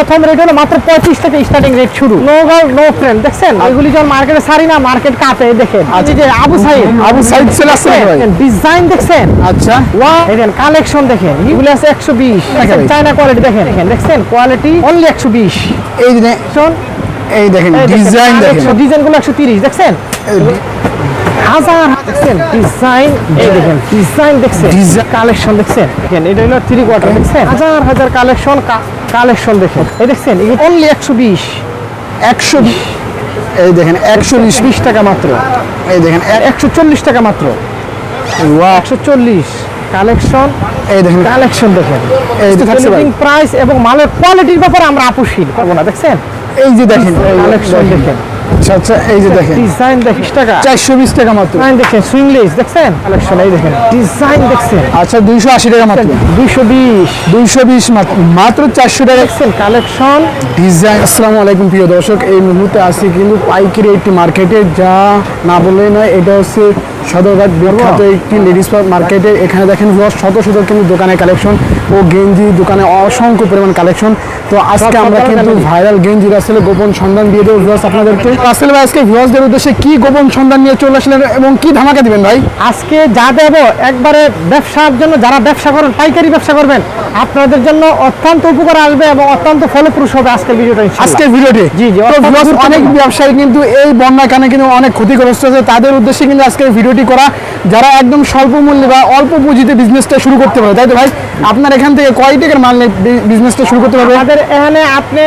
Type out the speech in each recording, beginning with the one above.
প্রথম রেট হলো মাত্র পঁয়ত্রিশ থেকে স্টার্টিং রেট শুরু। নো গার্ল নো ফ্রেন্ড দেখছেন? এগুলি যখন মার্কেটে সারি না মার্কেট কাঁপে দেখেন। এই যে আবু সাইদ আবু সাইদ চলে আসছে ডিজাইন দেখছেন? আচ্ছা। ওয়া দেখেন কালেকশন দেখেন। এগুলো আছে একশো বিশ। দেখেন চায়না কোয়ালিটি দেখেন দেখেন দেখছেন? কোয়ালিটি অনলি একশো বিশ। এই যে এই দেখেন ডিজাইন দেখেন ডিজাইনগুলো একশো তিরিশ দেখছেন? হাজার দেখছেন? ডিজাইন দেখেন ডিজাইন দেখছেন কালেকশন দেখছেন। দেখেন এটা হলো থ্রি কোয়ার্টার দেখছেন? হাজার হাজার কালেকশন কালেকশন দেখেন। এই দেখছেন অনলি একশো বিশ। একশো এই দেখেন একশো বিশ। টাকা মাত্র। এই দেখেন একশো চল্লিশ টাকা মাত্র। একশো চল্লিশ। কালেকশন এই দেখেন। কালেকশন দেখেন। এই প্রাইস এবং মালের কোয়ালিটির ব্যাপারে আমরা আপুশীল করব না দেখছেন? এই যে দেখেন কালেকশন দেখেন। আচ্ছা আচ্ছা এই যে দেখেন। ডিজাইন টাকা। চারশো বিশ টাকা মাত্র। ডিজাইন দেখেন সুইংলেস দেখছেন? কালেকশন এই দেখেন ডিজাইন দেখছেন। আচ্ছা দুইশো আশি টাকা মাত্র। দুইশো বিশ। দুইশো বিশ মাত্র। মাত্র চারশো টাকা। দেখছেন কালেকশন ডিজাইন আসসালামু আলাইকুম প্রিয় দর্শক। এই মুহূর্তে আছি কিন্তু পাইকারি একটি মার্কেটে যা না বলে না এটা হচ্ছে সদরঘাট বিখ্যাত একটি লেডিস মার্কেটে এখানে দেখেন শত শত কিন্তু দোকানে কালেকশন ও গেঞ্জি দোকানে অসংখ্য পরিমাণ কালেকশন তো আজকে আমরা কিন্তু ভাইরাল গেঞ্জি রাসেলের গোপন সন্ধান দিয়ে দেবো ভিউয়ার্স আপনাদেরকে। রাসেল ভাই আজকে ভিউয়ার্সদের উদ্দেশ্যে কি গোপন সন্ধান নিয়ে চলে আসলেন এবং কি ধামাকা দিবেন ভাই? আজকে যা দেব একবারে ব্যবসার জন্য যারা ব্যবসা করেন পাইকারি ব্যবসা করবেন আপনাদের জন্য অত্যন্ত উপকার আসবে এবং অত্যন্ত ফলপ্রসূ হবে আজকের ভিডিওটা। আজকের ভিডিওটি? জি, জি। অনেক ব্যবসায়ী কিন্তু এই বন্যার কারণে কিন্তু অনেক ক্ষতিগ্রস্ত হয়েছে। তাদের উদ্দেশ্যে কিন্তু আজকের ভিডিওটি করা, যারা একদম স্বল্প মূল্যে বা অল্প পুঁজিতে বিজনেসটা শুরু করতে পারে। তাই তো ভাই? আপনার এখান থেকে কয় টাকার মাল বিজনেসটা শুরু করতে পারবে? আমাদের এখানে আপনি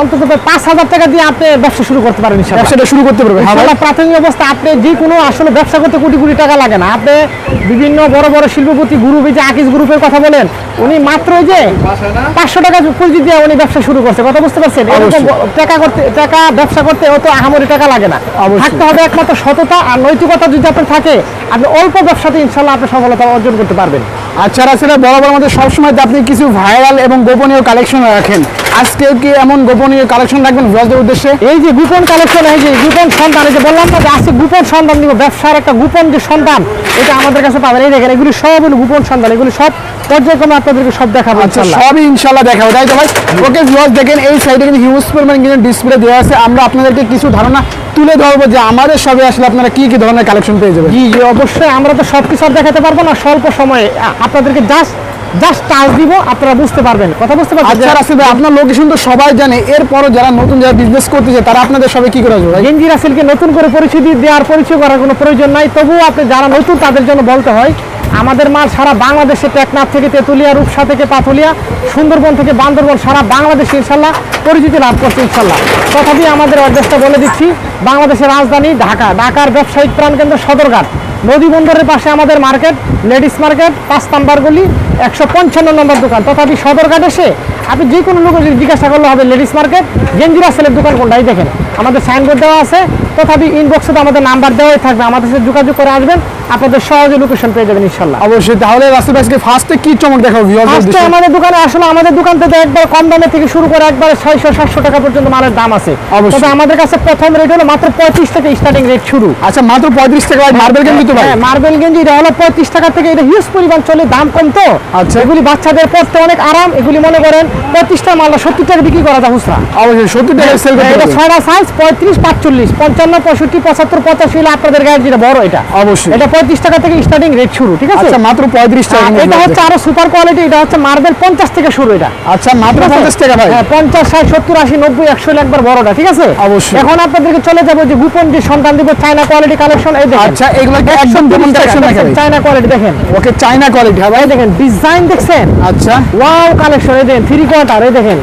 অন্তত পাঁচ হাজার টাকা দিয়ে আপনি ব্যবসা শুরু করতে পারেন ব্যবসাটা শুরু করতে পারবে। ভাই ইনশাআল্লাহ প্রাথমিক অবস্থা আপনি যে কোনো আসলে ব্যবসা করতে কোটি কোটি টাকা লাগে না। আপনি বিভিন্ন বড় বড় শিল্পপতি গ্রুপ এই যে আকিজ গ্রুপের কথা বলেন উনি মাত্র যে পাঁচশো টাকা পুঁজি দিয়ে উনি ব্যবসা শুরু করছে। কথা বুঝতে পারছেন? এরকম টাকা করতে টাকা ব্যবসা করতে অত আহামরি টাকা লাগে না। থাকতে হবে একমাত্র সততা আর নৈতিকতা যদি আপনার থাকে আপনি অল্প ব্যবসাতে ইনশাল্লাহ আপনি সফলতা অর্জন করতে পারবেন। আচ্ছা রাসেল বরাবর আমাদের সবসময় আপনি কিছু ভাইরাল এবং গোপনীয় কালেকশন রাখেন। আজকেও কি এমন গোপনীয় কালেকশন রাখবেন ব্যবসার উদ্দেশ্যে? এই যে গোপন কালেকশন এই যে গোপন সন্তান, এই যে বললাম না যে আজকে গোপন সন্তান দিব, ব্যবসার একটা গোপন যে সন্তান, এটা আমাদের কাছে পাবেন। এই দেখেন, এগুলি সব গোপন সন্তান, এগুলি সব পর্যায়ক্রমে আপনাদেরকে সব দেখাবো আচ্ছা সবই ইনশাল্লাহ দেখাবো। তাই তো ভাই? ওকে ভিউয়ার্স দেখেন এই সাইডে কিন্তু হিউজ পরিমাণ কিন্তু ডিসপ্লে দেওয়া আছে। আমরা আপনাদেরকে কিছু ধারণা তুলে ধরবো যে আমাদের সবে আসলে আপনারা কি কি ধরনের কালেকশন পেয়ে যাবেন। জি জি অবশ্যই আমরা তো সব কিছু আর দেখাতে পারব না। স্বল্প সময়ে আপনাদেরকে জাস্ট জাস্ট টাচ দিব আপনারা বুঝতে পারবেন। কথা বুঝতে পারছেন? আচ্ছা রাসেল ভাই আপনার লোকেশন তো সবাই জানে। এরপরও যারা নতুন যারা বিজনেস করতে চায় তারা আপনাদের সবে কি করে আসবে গেঞ্জি রাসেলকে নতুন করে পরিচয় দিয়ে দেওয়ার পরিচয় করার কোনো প্রয়োজন নাই। তবুও আপনি যারা নতুন তাদের জন্য বলতে হয় আমাদের মাল সারা বাংলাদেশে টেকনাফ থেকে তেতুলিয়া, রূপসা থেকে পাথুলিয়া, সুন্দরবন থেকে বান্দরবন সারা বাংলাদেশে ইনশাল্লাহ পরিচিতি লাভ করছে ইনশাল্লাহ। তথাপি আমাদের অ্যাড্রেসটা বলে দিচ্ছি, বাংলাদেশের রাজধানী ঢাকা, ঢাকার ব্যবসায়িক প্রাণকেন্দ্র সদরঘাট। নদী বন্দরের পাশে আমাদের মার্কেট, লেডিস মার্কেট, পাঁচ নাম্বার গলি, একশো পঞ্চান্ন নম্বর দোকান। তথাপি সদরঘাট এসে আপনি যে কোনো লোক জিজ্ঞাসা করলে হবে লেডিস মার্কেট, গেঞ্জিরা সেলের দোকান কোনটাই দেখেন। আমাদের সাইনবোর্ড দেওয়া আছে তথাপি ইনবক্সে তো আমাদের নাম্বার দেওয়াই থাকবে। আমাদের সাথে যোগাযোগ করে আসবেন। আপনাদের সহজে লোকেশন পেয়ে যাবেন ইনশাল্লাহ অবশ্যই। তাহলে রাসেল ভাই আজকে ফার্স্টে কি চমক দেখাবো উদ্দেশ্যে আমাদের দোকানে আসলে আমাদের দোকান থেকে একবার কম দামে থেকে শুরু করে একবার ছয়শো সাতশো টাকা পর্যন্ত মালের দাম আছে। অবশ্যই। তবে আমাদের কাছে প্রথম রেট হলো মাত্র পঁয়ত্রিশ থেকে স্টার্টিং রেট শুরু। আচ্ছা মাত্র পঁয়ত্রিশ টাকা মার্বেল কিন্তু তো ভাই? হ্যাঁ মার্বেল গেঞ্জি এটা হলো পঁয়ত্রিশ টাকা থেকে এটা হিউজ পরিমাণ চলে দাম কম তো। আচ্ছা। এগুলি বাচ্চাদের পড়তে অনেক আরাম। এগুলি মনে করেন পঁয়ত্রিশটা মালটা সত্তর টাকা বিক্রি করা যায় অবশ্যই সত্তর টাকা সেল করতে এটা। ছয়টা সাইজ পঁয়ত্রিশ পাঁচচল্লিশ পঞ্চান্ন পঁয়ষট্টি পঁচাত্তর পঁচাশি হলে আপনাদের গায়ের যেটা বড় এটা। অবশ্যই। এটা পঁয়ত্রিশ টাকা থেকে স্টার্টিং রেট শুরু ঠিক আছে? আচ্ছা মাত্র পঁয়ত্রিশ টাকা এটা হচ্ছে আরও সুপার কোয়ালিটি এটা হচ্ছে মার্বেল পঞ্চাশ থেকে শুরু এটা। আচ্ছা মাত্র পঞ্চাশ টাকা ভাই। হ্যাঁ পঞ্চাশ ষাট সত্তর আশি নব্বই একশো একবার বড়টা ঠিক আছে? অবশ্যই। এখন আপনাদেরকে চলে যাব যে গোপন যে সন্তান দিব চায়না কোয়ালিটি কালেকশন এই দেখেন। আচ্ছা এগুলো একদম যেমন কালেকশন চায়না কোয়ালিটি দেখেন ওকে চাইনা কোয়ালিটি হ্যাঁ ভাই। দেখেন ডিজাইন দেখছেন? আচ্ছা। ওয়াও কালেকশন এই দেখেন থ্রি কোয়ার্টার এই দেখেন।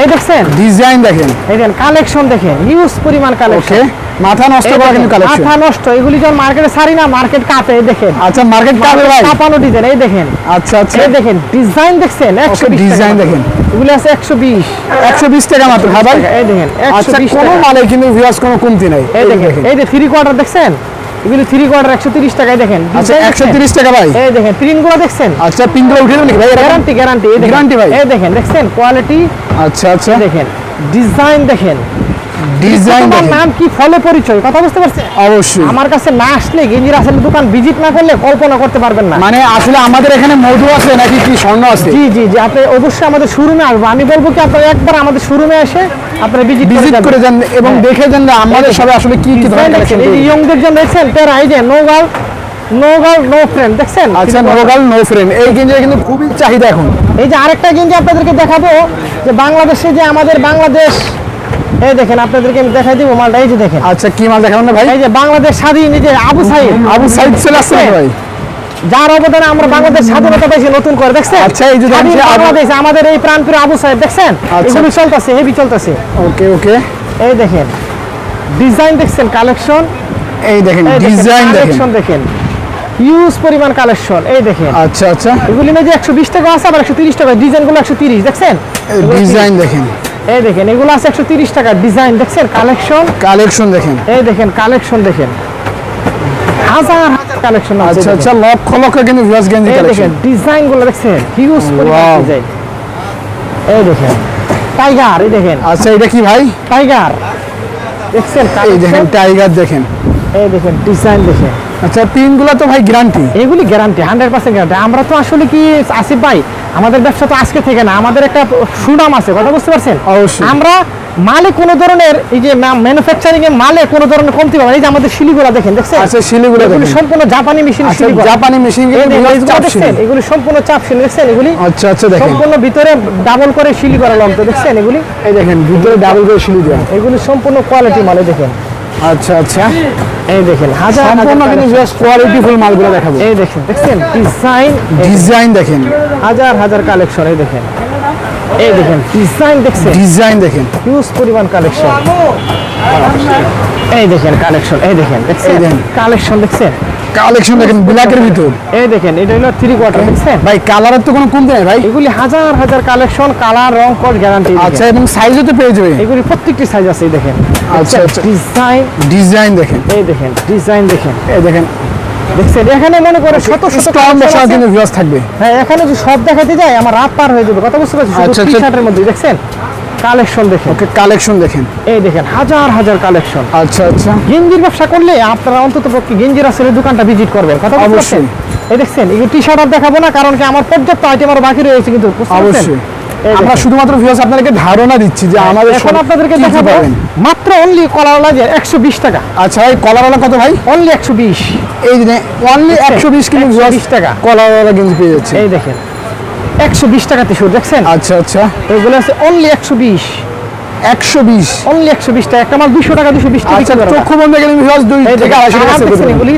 এই দেখছেন? ডিজাইন দেখেন। এই দেখেন কালেকশন দেখেন হিউজ পরিমাণ কালেকশন মাথা নষ্ট করা কিন্তু কালেকশন মাথা নষ্ট এগুলি যখন মার্কেটে সারি না মার্কেট কাঁপে দেখেন। আচ্ছা মার্কেট কাবে ভাই। কাঁপানো ডিজাইন এই দেখেন। আচ্ছা আচ্ছা। এই দেখেন ডিজাইন দেখছেন একশো Okay, design দেখেন। এগুলি আছে একশো বিশ। একশো বিশ টাকা মাত্র হ্যাঁ ভাই? এই দেখেন আচ্ছা কোনো মালে কিন্তু ভিউয়ার্স কোনো কমতি নাই। এই দেখেন এই যে থ্রি কোয়ার্টার দেখছেন? এগুলি থ্রি কোয়ার্টার একশো তিরিশ টাকায় দেখেন। আচ্ছা একশো? তিরিশ টাকা ভাই। এই দেখেন প্রিন্ট দেখছেন? আচ্ছা পিঙ্কগুলো উঠে নাকি ভাই? গ্যারান্টি গ্যারান্টি এই দেখেন। Guarantee ভাই? এই দেখেন দেখছেন? কোয়ালিটি আচ্ছা আচ্ছা। দেখেন। ডিজাইন দেখেন। ডিজাইন নাম কি? ফলে পরিচয় কথা বুঝতে পারছেন? অবশ্যই। আমার কাছে না আসলে গেঞ্জির আসলে দোকান ভিজিট না করলে কল্পনা করতে পারবেন না। মানে আসলে আমাদের এখানে মধু আছে নাকি কি স্বর্ণ আছে? জি জি জি আপনি অবশ্যই আমাদের শোরুমে আসব আমি বলব কি আপনারা একবার আমাদের শোরুমে এসে আপনারা ভিজিট ভিজিট করে যান এবং হ্যাঁ। দেখে যান আমাদের সবে আসলে কি ধরনের। ইয়ংদের জন্য দেখছেন? তেরা এই যে নো ফ্রেন্ড দেখছেন? আচ্ছা নোগাল নো ফ্রেন্ড এই কিন্তু খুবই চাহিদা এখন। এই যে আরেকটা গেঞ্জি আপনাদেরকে দেখাবো যে বাংলাদেশে যে আমাদের বাংলাদেশ এই দেখেন আপনাদেরকে আমি দেখাই দিব মালটা এই যে দেখেন। আচ্ছা কি মাল দেখাবেন ভাই? এই যে বাংলাদেশ স্বাধীন এই যে আবু সাইদ। আবু সাইদ চলে আসছে ভাই। যার অবদানে আমরা বাংলাদেশ স্বাধীনতা পাইছি নতুন করে দেখছেন? আচ্ছা, এই যে যে বাংলাদেশ আমাদের এই প্রাণপ্রিয় আবু সাহেব দেখছেন? আচ্ছা। এগুলি চলতেছে হেভি চলতেছে। ওকে ওকে। এই দেখেন ডিজাইন দেখছেন কালেকশন এই দেখেন ডিজাইন দেখেন কালেকশন দেখেন। হিউজ পরিমাণ কালেকশন এই দেখেন। আচ্ছা আচ্ছা। এগুলি মধ্যে একশো বিশ টাকা আছে আবার একশো তিরিশ টাকা ডিজাইনগুলো একশো তিরিশ দেখছেন? ডিজাইন দেখেন। এই দেখেন এগুলো আছে একশো তিরিশ টাকা ডিজাইন দেখছেন? কালেকশন কালেকশন দেখেন। এই দেখেন কালেকশন দেখেন। হাজার হাজার কালেকশন আছে আচ্ছা আচ্ছা লক্ষ লক্ষ কিন্তু ভিউয়ার্স গেঞ্জি এই কালেকশন দেখেন ডিজাইনগুলো দেখছেন? হিউজ পরিমাণ ডিজাইন এই দেখেন টাইগার এই দেখেন। আচ্ছা এটা কি ভাই? টাইগার দেখছেন এই দেখেন টাইগার দেখেন। এই দেখেন ডিজাইন দেখেন। আচ্ছা পিনগুলো তো ভাই গ্যারান্টি এগুলি গ্যারান্টি হান্ড্রেড পার্সেন্ট গ্যারান্টি আমরা তো আসলে কি আসিফ ভাই আমাদের ব্যবসা তো আজকে থেকে না আমাদের একটা সুনাম আছে কথা বুঝতে পারছেন? অবশ্যই। আমরা মালে কোনো ধরনের এই যে ম্যানুফ্যাকচারিং মালে কোনো ধরনের কমতি পাবে এই যে আমাদের শিলিগুড়া দেখেন দেখছেন? আচ্ছা শিলিগুড়ি দেখেন। সম্পূর্ণ জাপানি মেশিন আচ্ছা জাপানি মেশিন এগুলো সম্পূর্ণ চাপ শিল দেখছেন? এগুলি আচ্ছা আচ্ছা দেখেন। সম্পূর্ণ ভিতরে ডাবল করে শিলি করা দেখছেন? এগুলি এই দেখেন ভিতরে ডাবল করে শিলি দেওয়া এগুলি সম্পূর্ণ কোয়ালিটি মালে দেখেন। আচ্ছা আচ্ছা। এই দেখেন হাজার হাজার সম্পূর্ণ collection। কোয়ালিটিফুল মালগুলো দেখাবো। এই দেখেন দেখছেন? ডিজাইন ডিজাইন দেখেন। হাজার হাজার কালেকশন এই দেখেন। এই দেখেন ডিজাইন দেখছেন? ডিজাইন দেখেন। হিউজ পরিমাণ কালেকশন এই দেখেন কালেকশন এই দেখেন দেখছেন? কালেকশন দেখছেন? কালেকশন দেখেন ব্ল্যাকের ভিতর। এই দেখেন এটা হলো থ্রি কোয়ার্টার দেখছেন? ভাই কালারের তো কোনো কমতি নেই ভাই। এগুলি হাজার হাজার কালেকশন কালার রং কোড গ্যারান্টি আচ্ছা এবং সাইজও তো পেয়ে যাবে এগুলি প্রত্যেকটি সাইজ আছে দেখেন। আচ্ছা, আচ্ছা। ডিজাইন ডিজাইন দেখেন। এই দেখেন ডিজাইন দেখেন। এই দেখেন। দেখছেন? এখানে মনে করে শত শত আছে। থাকবে। হ্যাঁ এখানে যদি সব দেখাতে যায় আমার রাত পার হয়ে যাবে। কথা বুঝতে পারছি আচ্ছা, টি আচ্ছা। শার্টের মধ্যে দেখছেন? কালেকশন দেখেন। ওকে কালেকশন দেখেন। এই দেখেন হাজার হাজার কালেকশন। আচ্ছা আচ্ছা। গেঞ্জির ব্যবসা করলে আপনারা অন্তত পক্ষে গেঞ্জির আসলে দোকানটা ভিজিট করবেন। কথা অবশ্যই। এই দেখছেন এই টি শার্ট আর দেখাবো না কারণ কি আমার পর্যাপ্ত আইটেম আরও বাকি রয়েছে কিন্তু অবশ্যই। আমরা শুধুমাত্র ভিউয়ার্স আপনাদেরকে ধারণা দিচ্ছি যে আমাদের এখন আপনাদেরকে দেখাবো। মাত্র অনলি লাগে একশো বিশ টাকা। আচ্ছা ভাই কলারওয়ালা কত ভাই? অনলি একশো বিশ। এই যে অনলি দেখছেন? একশো বিশ কিলো 120 টাকা। কলারওয়ালা গেঞ্জি পেয়ে যাচ্ছে এই দেখেন। একশো বিশ টাকা টি দেখছেন? আচ্ছা আচ্ছা। এগুলো আছে অনলি একশো বিশ। একশো বিশ? অনলি একশো বিশ টাকা। একটা মাল দুশো টাকা দুশো বিশ টাকা আচ্ছা চক্ষু বন্ধ গেলে দুই এই থেকে আড়াইশো টাকা এগুলি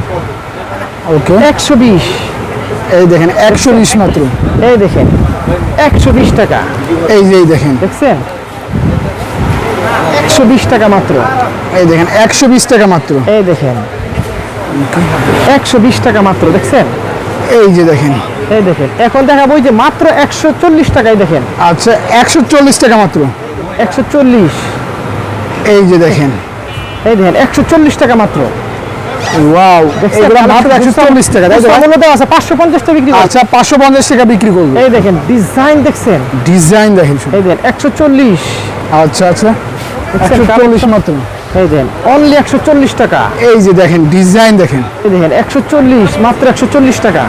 ওকে। একশো বিশ। এই দেখেন একশো বিশ মাত্র। এই দেখেন একশো বিশ টাকা। এই যে এই দেখেন। দেখছেন? একশো বিশ টাকা মাত্র। এই দেখেন একশো বিশ টাকা মাত্র। এই দেখেন একশো বিশ টাকা মাত্র দেখছেন? এই যে দেখেন। এই দেখেন এখন দেখাবো যে মাত্র একশো চল্লিশ টাকায় দেখেন। আচ্ছা একশো চল্লিশ টাকা মাত্র। একশো চল্লিশ। এই যে দেখেন। এই দেখেন একশো চল্লিশ টাকা মাত্র। ওয়াও মাত্র একশো চল্লিশ টাকা আছে পাঁচশো পঞ্চাশ টাকা বিক্রি আচ্ছা পাঁচশো পঞ্চাশ টাকা বিক্রি করব। এই দেখেন ডিজাইন দেখছেন? ডিজাইন দেখেন এই দেখেন একশো চল্লিশ। আচ্ছা আচ্ছা? একশো চল্লিশ মাত্র। এই দেখেন অনলি একশো চল্লিশ টাকা। এই যে দেখেন ডিজাইন দেখেন। এই দেখেন একশো চল্লিশ মাত্র একশো চল্লিশ টাকা।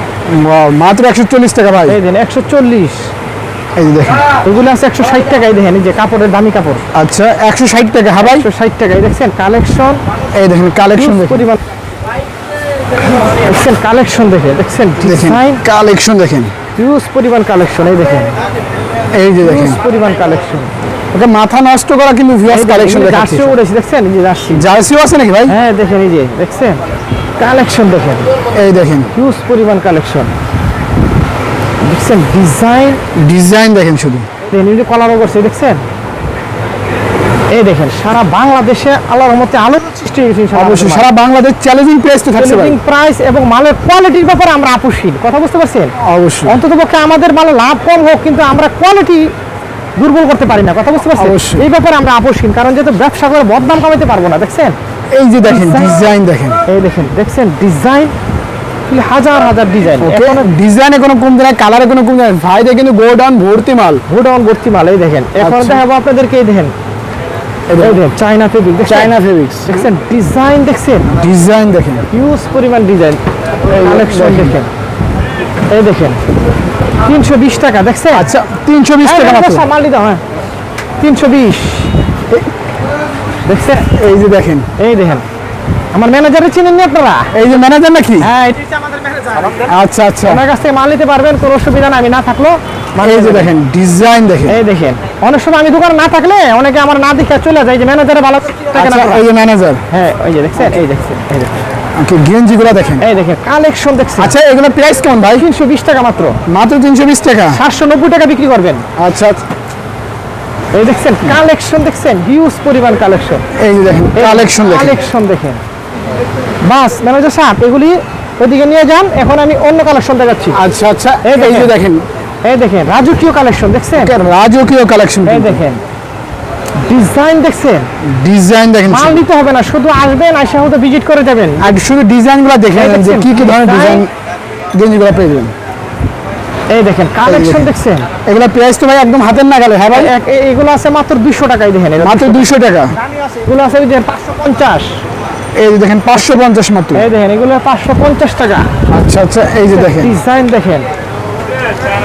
মাত্র একশো চল্লিশ টাকা ভাই। এই দেখেন একশো চল্লিশ। এই যে দেখেন। এগুলো আছে একশো ষাট টাকায় দেখেন এই যে কাপড়ের দামি কাপড়। আচ্ছা একশো ষাট টাকা হ্যাঁ ভাই? একশো ষাট টাকায় দেখছেন কালেকশন এই দেখেন কালেকশন পরিমাণ। দেখছেন কালেকশন দেখে দেখছেন ডিজাইন কালেকশন দেখেন। হিউজ পরিমাণ কালেকশন এই দেখেন। এই যে দেখেন। পরিমাণ কালেকশন ওকে মাথা নষ্ট করা কিন্তু ভিউয়ার্স কালেকশন দেখাচ্ছি। জার্সি উঠেছে দেখছেন? এই যে জার্সি। জার্সিও আছে নাকি ভাই? হ্যাঁ দেখেন এই যে দেখছেন? কালেকশন দেখেন। এই দেখেন। হিউজ পরিমাণ কালেকশন দেখছেন? ডিজাইন ডিজাইন দেখেন শুধু। দেখেন কলারও করছে দেখছেন? এই দেখেন সারা বাংলাদেশে আল্লাহর রহমতে আলো সৃষ্টি হয়েছে অবশ্যই সারা বাংলাদেশ চ্যালেঞ্জিং প্রাইস তো থাকছে Selling price এবং মালের কোয়ালিটির ব্যাপারে আমরা আপোষহীন কথা বুঝতে পারছেন? অবশ্যই। অন্তত পক্ষে আমাদের মালে লাভ কম হোক কিন্তু আমরা কোয়ালিটি দুর্বল করতে পারি না কথা বুঝতে পারছেন? অবশ্যই। এই ব্যাপারে আমরা আপোষহীন কারণ যেহেতু ব্যবসা করে বদনাম কামাইতে পারব না দেখছেন? এই যে দেখেন ডিজাইন দেখেন। এই দেখেন দেখছেন? ডিজাইন হাজার হাজার ডিজাইন ওকে ডিজাইনে কোনো কমতি নাই কালারে কোনো কমতি নাই। ভাইদের কিন্তু গোডাউন ভর্তি মাল গোডাউন ভর্তি মাল এই দেখেন। এখন আচ্ছা। দেখাবো আপনাদেরকে দেখেন। এই দেখেন। চায়না ফেব্রিক চায়না ফেব্রিক্স দেখছেন? ডিজাইন দেখছেন? ডিজাইন দেখেন। হিউজ পরিমাণ ডিজাইন কালেকশন দেখেন। এই দেখেন। তিনশো বিশ টাকা দেখছেন? আচ্ছা তিনশো বিশ টাকা মাল দিতে হ্যাঁ। তিনশো বিশ। দেখছেন? এই যে দেখেন। এই দেখেন। আমার ম্যানেজারে চিনেন নি আপনারা? এই যে ম্যানেজার নাকি? হ্যাঁ এটা হচ্ছে আমাদের ম্যানেজার। আচ্ছা আচ্ছা। ওনার কাছ থেকে মাল নিতে পারবেন কোনো অসুবিধা নাই আমি না থাকল এই যে দেখেন ডিজাইন দেখেন। এই দেখেন অনেক সময় আমি দোকানে না থাকলে অনেকে আমার না দেখে চলে যায় যে ম্যানেজারে ভালো থাকে না আচ্ছা এই যে ম্যানেজার। হ্যাঁ ওই যে দেখছেন এই দেখছেন এই ওকে গেঞ্জিগুলো দেখেন। এই দেখেন কালেকশন দেখছেন। আচ্ছা এগুলো প্রাইস কেমন ভাই? টাকা মাত্র। টাকা? সাতশো নব্বই টাকা বিক্রি করবেন। আচ্ছা আচ্ছা। এই দেখছেন কালেকশন দেখছেন হিউজ পরিমাণ কালেকশন এই দেখেন কালেকশন দেখেন। কালেকশন দেখেন। বাস ম্যানেজার সাহেব এগুলি নিয়ে যান এখন আমি অন্য কালেকশন দেখাচ্ছি। আচ্ছা আচ্ছা এই যে। দেখেন এই দেখেন রাজকীয় কালেকশন দেখছেন? রাজকীয় কালেকশন এই দেখেন। ডিজাইন দেখছেন? ডিজাইন দেখেন মাল নিতে হবে না শুধু আসবেন আইসা হয়তো ভিজিট করে যাবেন। আর শুধু ডিজাইনগুলো দেখে নেন যে কি কি ধরনের ডিজাইন গেঞ্জিগুলো পেয়ে যাবেন। এই দেখেন কালেকশন দেখছেন? এগুলো প্রাইস তো ভাই একদম হাতের না গেলে হ্যাঁ ভাই? এগুলো আছে মাত্র দুইশো টাকায় দেখেন মাত্র দুইশো টাকা। এগুলো আছে ওই যে পাঁচশো পঞ্চাশ। এই যে দেখেন পাঁচশো পঞ্চাশ মাত্র। এই দেখেন এগুলো পাঁচশো পঞ্চাশ টাকা। আচ্ছা আচ্ছা এই যে দেখেন। ডিজাইন দেখেন।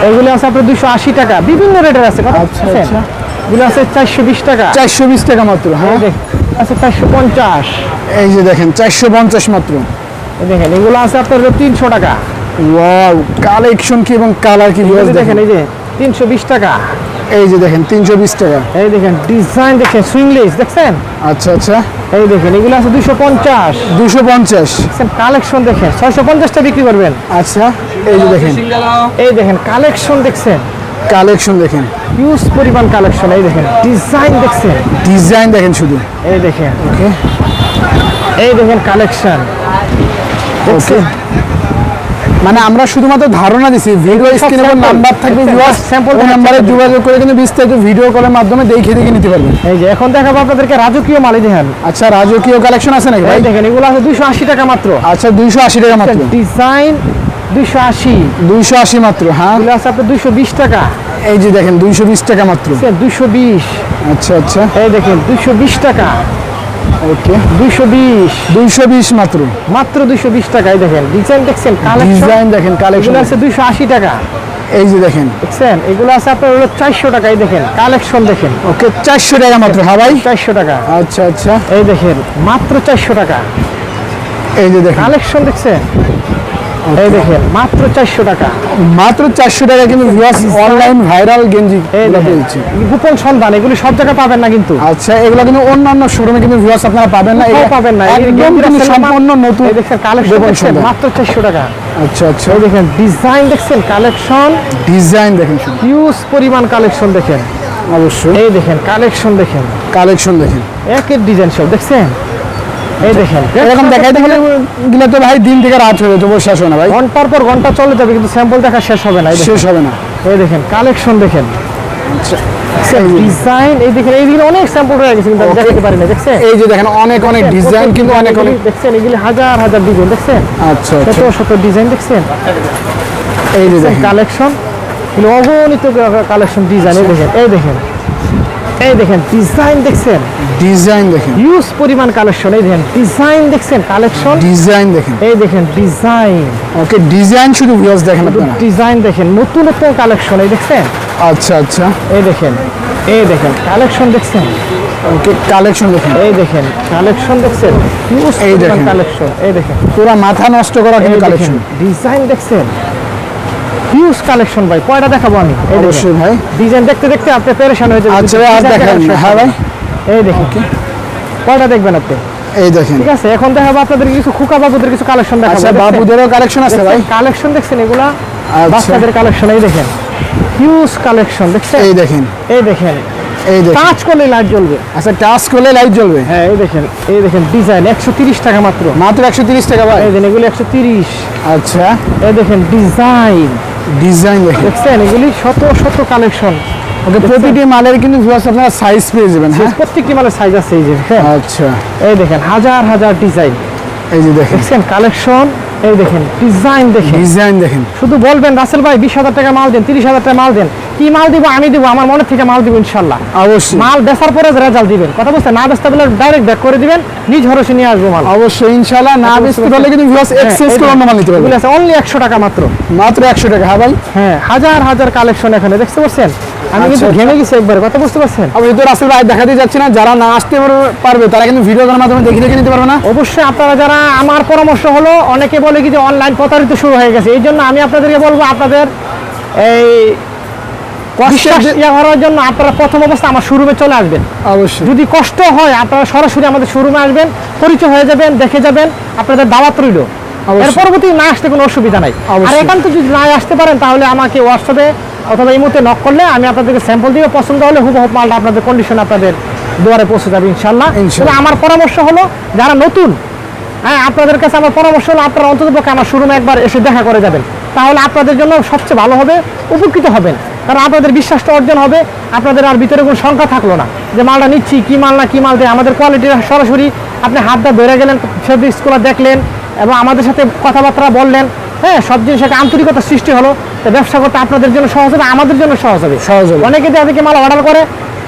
এগুলো আছে আপনার দুশো আশি টাকা। বিভিন্ন রেটের আছে আচ্ছা, আচ্ছা। এগুলো আছে চারশো বিশ টাকা। চারশো বিশ টাকা মাত্র হ্যাঁ? চারশো পঞ্চাশ। এই যে দেখেন চারশো পঞ্চাশ মাত্র। দেখেন এগুলো আছে আপনার তিনশো টাকা। ওয়াও কালেকশন কি এবং কালার কি দেখেন এই যে তিনশো বিশ টাকা। এই যে দেখেন তিনশো বিশ টাকা। এই দেখেন ডিজাইন দেখেন সুইংলেস দেখছেন? আচ্ছা আচ্ছা। এই দেখেন এগুলো আছে দুশো পঞ্চাশ। দুশো পঞ্চাশ। কালেকশন দেখেন ছয়শো পঞ্চাশটা বিক্রি করবেন। আচ্ছা এই যে দেখেন। এই দেখেন কালেকশন দেখছেন। কালেকশন দেখেন। হিউজ পরিমাণ কালেকশন এই দেখেন। ডিজাইন দেখছেন? ডিজাইন দেখেন শুধু। এই দেখেন। ওকে এই দেখেন কালেকশন। দেখছেন মানে আমরা শুধুমাত্র ধারণা দিছি ভিডিও স্ক্রিনে sample, নাম্বার থাকবে ভিউয়ার্স ওই নাম্বারে যোগাযোগ করে কিন্তু বিস্তারিত ভিডিও কলের মাধ্যমে দেখে দেখে নিতে পারবেন। এই যে এখন দেখাবো আপনাদেরকে রাজকীয় মালি দেখেন। আচ্ছা রাজকীয় কালেকশন আছে নাকি ভাই? দেখেন এগুলো আছে দুইশো আশি টাকা মাত্র। আচ্ছা দুইশো আশি টাকা মাত্র। ডিজাইন দুইশো আশি। দুইশো আশি মাত্র হ্যাঁ? এগুলো আছে আপনার দুইশো বিশ টাকা। এই যে দেখেন দুইশো বিশ টাকা মাত্র। দুইশো বিশ। আচ্ছা আচ্ছা। এই দেখেন দুইশো বিশ টাকা। ওকে। দুইশো বিশ। দুইশো বিশ মাত্র। মাত্র দুইশো বিশ টাকা এই দেখেন ডিজাইন দেখছেন কালেকশন ডিজাইন দেখেন কালেকশন আছে দুইশো আশি টাকা। এই যে দেখেন। দেখছেন? এগুলো আছে আপনার হলো চারশো টাকা এই দেখেন কালেকশন দেখেন। ওকে চারশো টাকা মাত্র হ্যাঁ ভাই? চারশো টাকা। আচ্ছা আচ্ছা। এই দেখেন মাত্র চারশো টাকা। এই যে দেখেন। কালেকশন দেখছেন? এই দেখেন মাত্র চারশো টাকা। মাত্র চারশো টাকা কিন্তু অনলাইন ভাইরাল গেঞ্জি এই এগুলো দেখেন পেয়েছি। গোপন সন্ধান এগুলি সব জায়গায় পাবেন না কিন্তু। আচ্ছা এগুলো কিন্তু অন্যান্য শোরুমে কিন্তু ভিউয়ার্স আপনারা পাবেন না। পাবেন না। একদম গেঞ্জির কিন্তু আসলে সম্পূর্ণ নতুন এই কালেকশন গোপন দেখছেন সন্ধান। মাত্র চারশো টাকা। আচ্ছা আচ্ছা। দেখেন ডিজাইন দেখছেন কালেকশন ডিজাইন দেখেন হিউজ পরিমাণ কালেকশন দেখেন। অবশ্যই। এই দেখেন কালেকশন দেখেন। কালেকশন দেখেন। একের ডিজাইন সব দেখছেন? এই দেখেন এরকম দেখাইতে গেলে গেলে তো ভাই দিন থেকে রাত হয়ে যেত শেষ হয় না ভাই। ঘণ্টার পর ঘণ্টা চলে যাবে কিন্তু স্যাম্পল দেখা শেষ হবে না শেষ হবে না। এই দেখেন কালেকশন দেখেন। ডিজাইন এই দেখেন এইদিকে অনেক স্যাম্পল রয়ে গেছে কিন্তু. দেখাতে পারি না দেখছেন? এই যে দেখেন অনেক অনেক ডিজাইন কিন্তু অনেক অনেক দেখছেন এগুলি হাজার হাজার ডিজাইন দেখছেন? আচ্ছা শত আচ্ছা। শত ডিজাইন দেখছেন? এই যে দেখেন। কালেকশন অগণিত কালেকশন ডিজাইন এই দেখেন এই দেখেন। এই দেখেন ডিজাইন দেখছেন? ডিজাইন দেখেন। হিউজ পরিমাণ কালেকশন এই দেখেন ডিজাইন দেখছেন কালেকশন ডিজাইন দেখেন। এই দেখেন ডিজাইন ওকে ডিজাইন শুধু ভিউয়ার্স দেখেন আপনারা? ডিজাইন দেখেন নতুন নতুন কালেকশন এই দেখছেন? আচ্ছা আচ্ছা। এই দেখেন এই দেখেন কালেকশন দেখছেন? ওকে কালেকশন দেখেন। এই দেখেন কালেকশন দেখছেন? হিউজ এই দেখেন। কালেকশন এই দেখেন। পুরো মাথা নষ্ট করা কিন্তু কালেকশন ডিজাইন দেখছেন? হিউজ কালেকশন ভাই কয়টা দেখাবো আমি? অবশ্যই ভাই। ডিজাইন দেখতে দেখতে আপনি পেরেশান হয়ে যাবেন আচ্ছা আর দেখেন হ্যাঁ ভাই। এই দেখুন। কয়টা দেখবেন আপনি? এই দেখেন। ঠিক আছে এখন দেখাবো আপনাদের কিছু খুকা বাবুদের কিছু কালেকশন দেখাবো। আচ্ছা বাবুদেরও কালেকশন আছে ভাই। কালেকশন দেখছেন এগুলা? আচ্ছা। বাচ্চাদের কালেকশন এই দেখেন। হিউজ কালেকশন দেখছেন? এই দেখেন। এই দেখেন। এই দেখেন। টাচ করলে লাইট জ্বলবে। আচ্ছা টাচ করলে লাইট জ্বলবে। হ্যাঁ এই দেখেন এই দেখেন ডিজাইন একশো তিরিশ টাকা মাত্র। মাত্র একশো তিরিশ টাকা ভাই। এই দেখেন এগুলি একশো তিরিশ। আচ্ছা। এই দেখেন ডিজাইন ডিজাইন দেখছেন এগুলি শত শত কালেকশন ওকে প্রতিটি মালের কিন্তু ভিউয়ার্স আপনারা সাইজ পেয়ে যাবেন হ্যাঁ? প্রত্যেকটি মালের সাইজ আছে এই যে হ্যাঁ আচ্ছা। এই দেখেন হাজার হাজার ডিজাইন এই যে দেখেন। কালেকশন এই দেখেন ডিজাইন দেখেন। ডিজাইন দেখেন। শুধু বলবেন রাসেল ভাই বিশ হাজার টাকা মাল দেন তিরিশ হাজার টাকা মাল দেন। কি মাল দিব আমি দিব আমার মনে থেকে মাল দিব ইনশাল্লাহ। অবশ্যই। মাল বেচার পরে রেজাল্ট দিবেন। কথা বুঝতে না বেচতে বলে ডাইরেক্ট ব্যাক করে দিবেন নিজ ভরসে নিয়ে আসব মাল। অবশ্যই ইনশাআল্লাহ না বেচতে পারলে কিন্তু ভিউয়ার্স এক্সচেঞ্জ করে অন্য মাল নিতে পারবে অনলি একশো টাকা মাত্র। মাত্র একশো টাকা হ্যাঁ ভাই। হ্যাঁ হাজার হাজার কালেকশন এখানে দেখতে পাচ্ছেন? আমি কিন্তু আচ্ছা। ঘেমে গেছি একবারে কথা বুঝতে পারছেন? আমি তো রাসেল ভাই দেখাতে যাচ্ছি না যারা না আসতে পারবে- তারা কিন্তু ভিডিও করার মাধ্যমে দেখে দেখে নিতে পারবে না। অবশ্যই আপনারা যারা আমার পরামর্শ হলো অনেকে বলে কি যে অনলাইন প্রতারিত শুরু হয়ে গেছে এই জন্য আমি আপনাদেরকে বলব আপনাদের এই করার জন্য আপনারা প্রথম অবস্থা আমার শোরুমে চলে আসবেন। অবশ্যই। যদি কষ্ট হয় আপনারা সরাসরি আমাদের শোরুমে আসবেন পরিচয় হয়ে যাবেন দেখে যাবেন আপনাদের দাওয়াত রইল। এর পরবর্তী না আসতে কোনো অসুবিধা নাই। আর। একান্ত যদি না আসতে পারেন তাহলে আমাকে হোয়াটসঅ্যাপে অথবা এই মুহূর্তে নক করলে আমি আপনাদেরকে স্যাম্পল দিয়ে পছন্দ হলে হুবহুব মালটা আপনাদের কন্ডিশন আপনাদের দুয়ারে পৌঁছে যাবে ইনশাল্লাহ। আমার পরামর্শ হলো যারা নতুন হ্যাঁ আপনাদের কাছে আমার পরামর্শ হলো আপনারা অন্তত পক্ষে আমার শোরুমে একবার এসে দেখা করে যাবেন। তাহলে আপনাদের জন্য সবচেয়ে ভালো হবে উপকৃত হবেন। কারণ আপনাদের বিশ্বাসটা অর্জন হবে আপনাদের আর ভিতরে কোনো সংখ্যা থাকল না যে মালটা নিচ্ছি কি মাল না কি মাল দেয় আমাদের কোয়ালিটির সরাসরি আপনি হাতটা ধরে গেলেন ফেব্রিক্সগুলো দেখলেন এবং আমাদের সাথে কথাবার্তা বললেন। হ্যাঁ সব জিনিস একটা আন্তরিকতা সৃষ্টি হলো তো ব্যবসা করতে আপনাদের জন্য সহজ হবে আমাদের জন্য সহজ হবে সহজ হবে। অনেকে দেখা থেকে মাল অর্ডার করে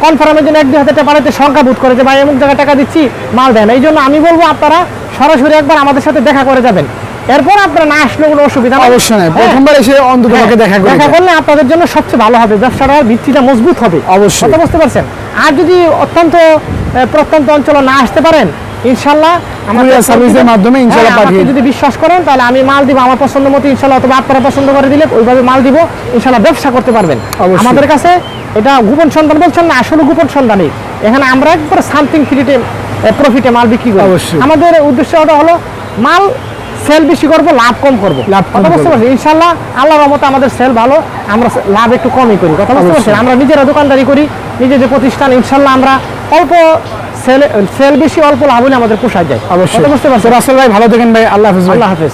কনফার্মের জন্য এক দুই হাজার টাকা বাড়াতে সংখ্যা বোধ করে যে ভাই এমুক জায়গায় টাকা দিচ্ছি মাল দেন এই জন্য আমি বলব আপনারা সরাসরি একবার আমাদের সাথে দেখা করে যাবেন এরপর আপনারা না আসলে কোনো অসুবিধা। অবশ্যই হ্যাঁ। প্রথমবার এসে অন্তত হ্যাঁ, পক্ষে দেখা করে দেখা করলে আপনাদের জন্য সবচেয়ে ভালো হবে ব্যবসাটা ভিত্তিটা মজবুত হবে অবশ্যই। বুঝতে পারছেন আর যদি অত্যন্ত প্রত্যন্ত অঞ্চলে না আসতে পারেন ইনশাল্লাহ service এর মাধ্যমে ইনশাল্লাহ হ্যাঁ, পাঠিয়ে যদি বিশ্বাস করেন তাহলে আমি মাল দিব আমার পছন্দ মতো ইনশাল্লাহ অথবা আপনারা পছন্দ করে দিলে ওইভাবে মাল দিব ইনশাল্লাহ ব্যবসা করতে পারবেন। আমাদের কাছে এটা গোপন সন্ধান বলছেন না আসলে গোপন সন্ধানই। এখানে আমরা একবার সামথিং ফ্রিতে প্রফিটে মাল বিক্রি করি। আমাদের উদ্দেশ্যটা হলো মাল সেল বেশি করব লাভ কম করব। কথা বুঝতে। পারছি ইনশাল্লাহ আল্লাহ রহমতে আমাদের সেল ভালো আমরা লাভ একটু কমই করি। কথা বুঝতে অবশ্যই। আমরা নিজেরা দোকানদারি করি নিজেদের প্রতিষ্ঠান ইনশাল্লাহ আমরা অল্প সেল সেল বেশি অল্প লাভ হলে আমাদের পোষায় যায়। অবশ্যই। বুঝতে পারছেন? তো রাসেল ভাই ভালো থাকেন ভাই। আল্লাহ হাফিজ আল্লাহ হাফেজ।